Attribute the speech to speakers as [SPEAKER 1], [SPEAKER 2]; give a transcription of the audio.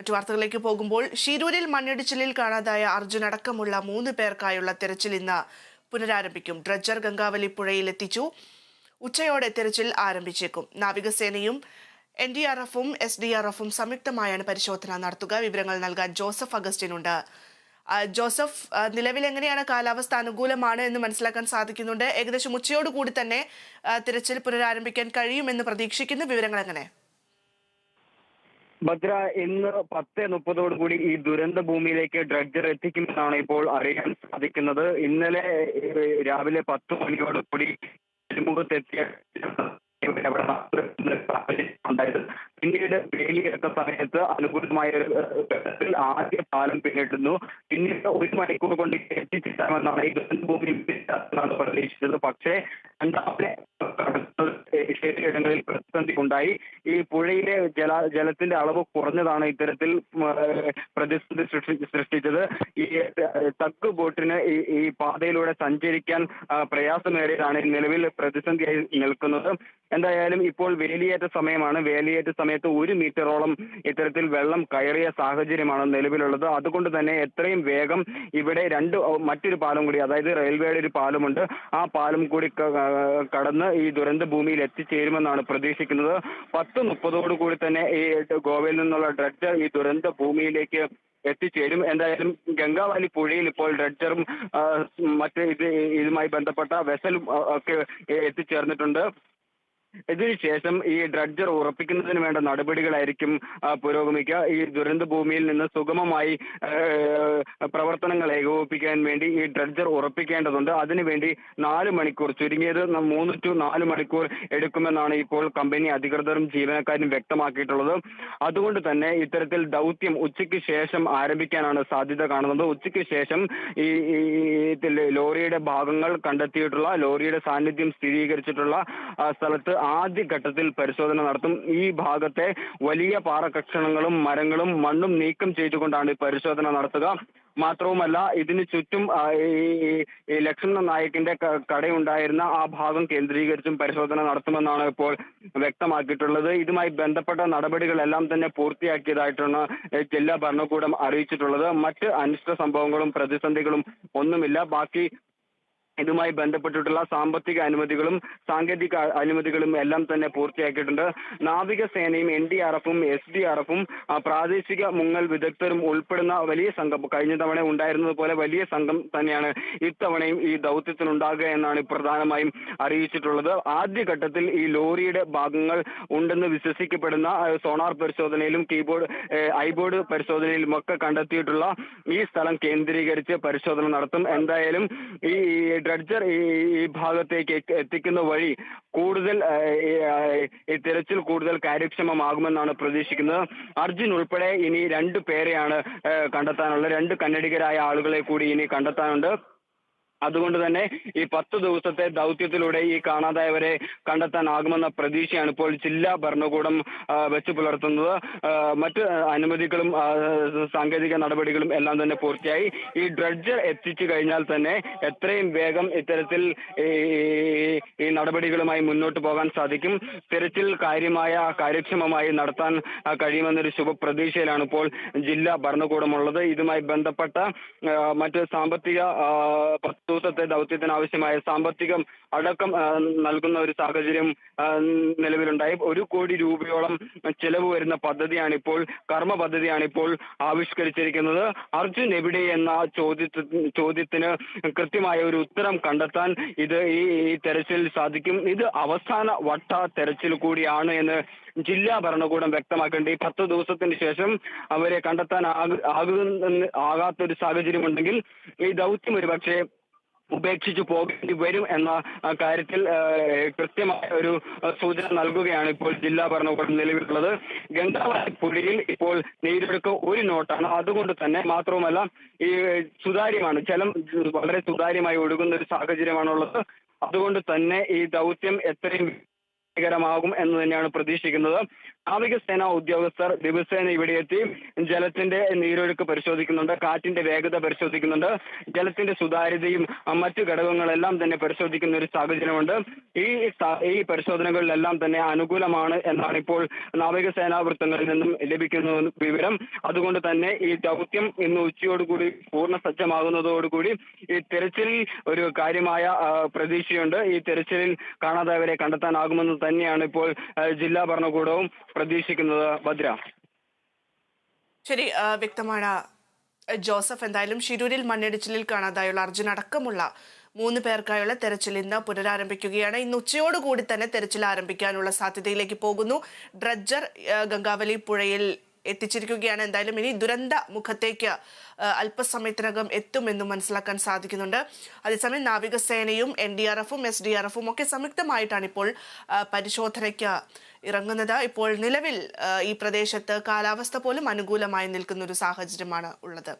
[SPEAKER 1] മറ്റു വാർത്തകളിലേക്ക് പോകുമ്പോൾ ഷിരൂരിൽ മണ്ണിടിച്ചിലിൽ കാണാതായ അർജുൻ അടക്കമുള്ള മൂന്ന് പേർക്കായുള്ള തെരച്ചിൽ ഇന്ന് പുനരാരംഭിക്കും. ഡ്രഡ്ജർ ഗംഗാവലി പുഴയിൽ എത്തിച്ചു ഉച്ചയോടെ തെരച്ചിൽ ആരംഭിച്ചേക്കും. നാവികസേനയും എൻ ഡി ആർ എഫും എസ് ഡി ആർ എഫും സംയുക്തമായാണ് പരിശോധന നടത്തുക. വിവരങ്ങൾ നൽകാൻ ജോസഫ് അഗസ്റ്റിനുണ്ട്. ജോസഫ് നിലവിൽ എങ്ങനെയാണ് കാലാവസ്ഥ അനുകൂലമാണ് എന്ന് മനസ്സിലാക്കാൻ സാധിക്കുന്നുണ്ട്. ഏകദേശം ഉച്ചയോടുകൂടി തന്നെ തിരച്ചിൽ പുനരാരംഭിക്കാൻ കഴിയുമെന്ന് പ്രതീക്ഷിക്കുന്നു. വിവരങ്ങൾ എങ്ങനെ?
[SPEAKER 2] ഭദ്ര ഇന്ന് പത്ത് മുപ്പതോടു കൂടി ഈ ദുരന്ത ഭൂമിയിലേക്ക് ഡ്രഡ്ജർ എത്തിക്കുമെന്നാണ് ഇപ്പോൾ അറിയാൻ സാധിക്കുന്നത്. ഇന്നലെ രാവിലെ പത്ത് മണിയോട് കൂടി പിന്നീട് വേലിയെടുത്ത സമയത്ത് അനുകൂലമായ ഒരു ആദ്യ പാലം പിന്നിട്ടുന്നു പിന്നീട് ഒരു മണിക്കൂർ കൊണ്ട് എത്തിച്ചേരാമെന്നാണ് ഈ ദുരന്ത ഭൂമി പ്രതീക്ഷിച്ചത്. പക്ഷേ രണ്ടാമത്തെ ഇടങ്ങളിൽ പ്രതിസന്ധി ഉണ്ടായി ഈ പുഴയിലെ ജല ജലത്തിന്റെ അളവ് കുറഞ്ഞതാണ് ഇത്തരത്തിൽ പ്രതിസന്ധി സൃഷ്ടി സൃഷ്ടിച്ചത്. ഈ തക്ക് ബോട്ടിന് ഈ പാതയിലൂടെ സഞ്ചരിക്കാൻ പ്രയാസമേറിയതാണ് നിലവിൽ പ്രതിസന്ധിയായി നിൽക്കുന്നത്. എന്തായാലും ഇപ്പോൾ വേലിയേറ്റ സമയമാണ്. വേലിയേറ്റ സമയത്ത് ഒരു മീറ്ററോളം ഇത്തരത്തിൽ വെള്ളം കയറിയ സാഹചര്യമാണ് നിലവിലുള്ളത്. അതുകൊണ്ട് തന്നെ എത്രയും വേഗം ഇവിടെ രണ്ട് മറ്റൊരു പാലം കൂടി അതായത് റെയിൽവേയുടെ ഒരു പാലമുണ്ട്. ആ പാലം കൂടി കടന്ന് ഈ ദുരന്ത ഭൂമിയിൽ എത്തിച്ചേരുമെന്നാണ് പ്രതീക്ഷിക്കുന്നത്. പത്ത് മുപ്പതോടു കൂടി തന്നെ ഈ ഗോവയിൽ നിന്നുള്ള ഡ്രഡ്ജർ ഈ ദുരന്ത ഭൂമിയിലേക്ക് എത്തിച്ചേരും. എന്തായാലും ഗംഗാവാലി പുഴയിൽ ഇപ്പോൾ ഡ്രഡ്ജറും മറ്റു ഇത് ഇതുമായി ബന്ധപ്പെട്ട വെസലും ഒക്കെ എത്തിച്ചേർന്നിട്ടുണ്ട്. ഇതിനുശേഷം ഈ ഡ്രഡ്ജർ ഉറപ്പിക്കുന്നതിന് വേണ്ട നടപടികളായിരിക്കും പുരോഗമിക്കുക. ഈ ദുരന്ത ഭൂമിയിൽ നിന്ന് സുഗമമായി പ്രവർത്തനങ്ങൾ ഏകോപിപ്പിക്കാൻ വേണ്ടി ഈ ഡ്രഡ്ജർ ഉറപ്പിക്കേണ്ടതുണ്ട്. അതിനുവേണ്ടി നാല് മണിക്കൂർ ചുരുങ്ങിയത് മൂന്ന് ടു നാല് മണിക്കൂർ എടുക്കുമെന്നാണ് ഇപ്പോൾ കമ്പനി അധികൃതരും ജീവനക്കാരും വ്യക്തമാക്കിയിട്ടുള്ളത്. അതുകൊണ്ട് തന്നെ ഇത്തരത്തിൽ ദൗത്യം ഉച്ചയ്ക്ക് ശേഷം ആരംഭിക്കാനാണ് സാധ്യത കാണുന്നത്. ഉച്ചയ്ക്ക് ശേഷം ഈ ലോറിയുടെ ഭാഗങ്ങൾ കണ്ടെത്തിയിട്ടുള്ള ലോറിയുടെ സാന്നിധ്യം സ്ഥിരീകരിച്ചിട്ടുള്ള സ്ഥലത്ത് ആദ്യഘട്ടത്തിൽ പരിശോധന നടത്തും. ഈ ഭാഗത്തെ വലിയ പാറകക്ഷണങ്ങളും മരങ്ങളും മണ്ണും നീക്കം ചെയ്തുകൊണ്ടാണ് പരിശോധന നടത്തുക. മാത്രവുമല്ല ഇതിന് ചുറ്റും ഈ ലക്ഷ്മണ നായകിന്റെ കടയുണ്ടായിരുന്ന ആ ഭാഗം കേന്ദ്രീകരിച്ചും പരിശോധന നടത്തുമെന്നാണ് ഇപ്പോൾ വ്യക്തമാക്കിയിട്ടുള്ളത്. ഇതുമായി ബന്ധപ്പെട്ട നടപടികളെല്ലാം തന്നെ പൂർത്തിയാക്കിയതായിട്ടാണ് ജില്ലാ ഭരണകൂടം അറിയിച്ചിട്ടുള്ളത്. മറ്റ് അനിഷ്ട സംഭവങ്ങളും പ്രതിസന്ധികളും ഒന്നുമില്ല. ബാക്കി ഇതുമായി ബന്ധപ്പെട്ടിട്ടുള്ള സാമ്പത്തിക അനുമതികളും സാങ്കേതിക അനുമതികളും എല്ലാം തന്നെ പൂർത്തിയാക്കിയിട്ടുണ്ട്. നാവികസേനയും എൻ ഡി ആർ എഫും എസ് ഡി ആർ എഫും പ്രാദേശിക മുങ്ങൽ വിദഗ്ധരും ഉൾപ്പെടുന്ന വലിയ സംഘം കഴിഞ്ഞ തവണ ഉണ്ടായിരുന്നത് പോലെ വലിയ സംഘം തന്നെയാണ് ഇത്തവണയും ഈ ദൗത്യത്തിനുണ്ടാകുക എന്നാണ് പ്രധാനമായും അറിയിച്ചിട്ടുള്ളത്. ആദ്യഘട്ടത്തിൽ ഈ ലോറിയുടെ ഭാഗങ്ങൾ ഉണ്ടെന്ന് വിശ്വസിക്കപ്പെടുന്ന സോണാർ പരിശോധനയിലും കീബോർഡ് ഐബോർഡ് പരിശോധനയിലും ഒക്കെ കണ്ടെത്തിയിട്ടുള്ള ഈ സ്ഥലം കേന്ദ്രീകരിച്ച് പരിശോധന നടത്തും. എന്തായാലും ഈ ഡ്രഡ്ജർ ഈ ഭാഗത്തേക്ക് എത്തിക്കുന്ന വഴി കൂടുതൽ ഈ, തിരച്ചിൽ കൂടുതൽ കാര്യക്ഷമമാകുമെന്നാണ് പ്രതീക്ഷിക്കുന്നത്. അർജുൻ ഉൾപ്പെടെ ഇനി രണ്ടു പേരെയാണ് കണ്ടെത്താനുള്ള കണ്ടെത്താനുള്ളത്. രണ്ട് കന്നഡികരായ ആളുകളെ കൂടി ഇനി കണ്ടെത്താനുണ്ട്. അതുകൊണ്ട് തന്നെ ഈ പത്ത് ദിവസത്തെ ദൗത്യത്തിലൂടെ ഈ കാണാതായവരെ കണ്ടെത്താനാകുമെന്ന പ്രതീക്ഷയാണ് ഇപ്പോൾ ജില്ലാ ഭരണകൂടം വെച്ച് പുലർത്തുന്നത്. മറ്റ് അനുമതികളും സാങ്കേതിക നടപടികളും എല്ലാം തന്നെ പൂർത്തിയായി. ഈ ഡ്രഡ്ജർ എത്തിച്ചു കഴിഞ്ഞാൽ തന്നെ എത്രയും വേഗം ഇത്തരത്തിൽ ഈ നടപടികളുമായി മുന്നോട്ട് പോകാൻ സാധിക്കും. തിരച്ചിൽ കാര്യമായ കാര്യക്ഷമമായി നടത്താൻ കഴിയുമെന്നൊരു ശുഭപ്രതീക്ഷയിലാണ് ഇപ്പോൾ ജില്ലാ ഭരണകൂടമുള്ളത്. ഇതുമായി ബന്ധപ്പെട്ട മറ്റ് സാമ്പത്തിക പത്ത് ദിവസത്തെ ദൗത്യത്തിനാവശ്യമായ സാമ്പത്തികം അടക്കം നൽകുന്ന ഒരു സാഹചര്യം നിലവിലുണ്ടായി. ഒരു കോടി രൂപയോളം ചെലവ് വരുന്ന പദ്ധതിയാണ് ഇപ്പോൾ കർമ്മ പദ്ധതിയാണ് ഇപ്പോൾ ആവിഷ്കരിച്ചിരിക്കുന്നത്. അർജുൻ എവിടെ എന്ന ചോദ്യത്തിന് ചോദ്യത്തിന് കൃത്യമായ ഒരു ഉത്തരം കണ്ടെത്താൻ ഇത് ഈ തെരച്ചിൽ സാധിക്കും. ഇത് അവസാന വട്ട തെരച്ചിൽ കൂടിയാണ് എന്ന് ജില്ലാ ഭരണകൂടം വ്യക്തമാക്കേണ്ട ഈ പത്ത് ദിവസത്തിന് ശേഷം അവരെ കണ്ടെത്താൻ ആക- ആകുന്ന ആകാത്തൊരു സാഹചര്യമുണ്ടെങ്കിൽ ഈ ദൗത്യം ഒരുപക്ഷെ ഉപേക്ഷിച്ചു പോകേണ്ടി വരും എന്ന കാര്യത്തിൽ കൃത്യമായ ഒരു സൂചന നൽകുകയാണ് ഇപ്പോൾ ജില്ലാ ഭരണകൂടം നിലവിലുള്ളത്. ഗംഗാവലി പുഴയിൽ ഇപ്പോൾ നീരൊഴുക്ക് ഒരു നോട്ടാണ്. അതുകൊണ്ട് തന്നെ മാത്രവുമല്ല ഈ സുതാര്യമാണ്. ജലം വളരെ സുതാര്യമായി ഒഴുകുന്ന ഒരു സാഹചര്യമാണുള്ളത്. അതുകൊണ്ട് തന്നെ ഈ ദൗത്യം എത്രയും വിജയകരമാകും എന്ന് തന്നെയാണ് പ്രതീക്ഷിക്കുന്നത്. നാവികസേന ഉദ്യോഗസ്ഥർ ദിവസേന ഇവിടെ എത്തി ജലത്തിന്റെ നീരൊഴുക്ക് പരിശോധിക്കുന്നുണ്ട് കാറ്റിന്റെ വേഗത പരിശോധിക്കുന്നുണ്ട് ജലത്തിന്റെ സുതാര്യതയും മറ്റു ഘടകങ്ങളെല്ലാം തന്നെ പരിശോധിക്കുന്ന ഒരു സാഹചര്യമുണ്ട്. ഈ ഈ പരിശോധനകളിലെല്ലാം തന്നെ അനുകൂലമാണ് എന്നാണ് ഇപ്പോൾ നാവികസേനാ വൃത്തങ്ങളിൽ നിന്നും ലഭിക്കുന്ന വിവരം. അതുകൊണ്ട് തന്നെ ഈ ദൗത്യം ഇന്ന് ഉച്ചയോടുകൂടി പൂർണ സജ്ജമാകുന്നതോടുകൂടി ഈ തെരച്ചിലിൽ ഒരു കാര്യമായ പ്രതീക്ഷയുണ്ട്. ഈ തെരച്ചിലിൽ കാണാതായവരെ കണ്ടെത്താനാകുമെന്ന് തന്നെയാണ് ഇപ്പോൾ ജില്ലാ ഭരണകൂടവും പ്രതീക്ഷിക്കുന്നത് ഭദ്ര?
[SPEAKER 1] ശരി വ്യക്തമാണ്. ജോസഫ് എന്തായാലും ഷിരൂരിൽ മണ്ണിടിച്ചിലിൽ കാണാതായുള്ള അർജുൻ അടക്കമുള്ള മൂന്ന് പേർക്കായുള്ള തെരച്ചിൽ ഇന്ന് പുനരാരംഭിക്കുകയാണ്. ഇന്ന് ഉച്ചയോടുകൂടി തന്നെ തെരച്ചിൽ ആരംഭിക്കാനുള്ള സാധ്യതയിലേക്ക് പോകുന്നു. ഡ്രഡ്ജർ ഗംഗാവലി പുഴയിൽ എത്തിച്ചിരിക്കുകയാണ്. എന്തായാലും ഇനി ദുരന്ത മുഖത്തേക്ക് അല്പസമയത്തിനകം എത്തുമെന്നും മനസ്സിലാക്കാൻ സാധിക്കുന്നുണ്ട്. അതേസമയം നാവികസേനയും എൻ ഡി ആർ എഫും എസ് ഡി ആർ എഫും ഒക്കെ സംയുക്തമായിട്ടാണ് ഇപ്പോൾ പരിശോധനയ്ക്ക് ഇറങ്ങുന്നത്. ഇപ്പോൾ നിലവിൽ ഈ പ്രദേശത്ത് കാലാവസ്ഥ പോലും അനുകൂലമായി നിൽക്കുന്ന ഒരു സാഹചര്യമാണ് ഉള്ളത്.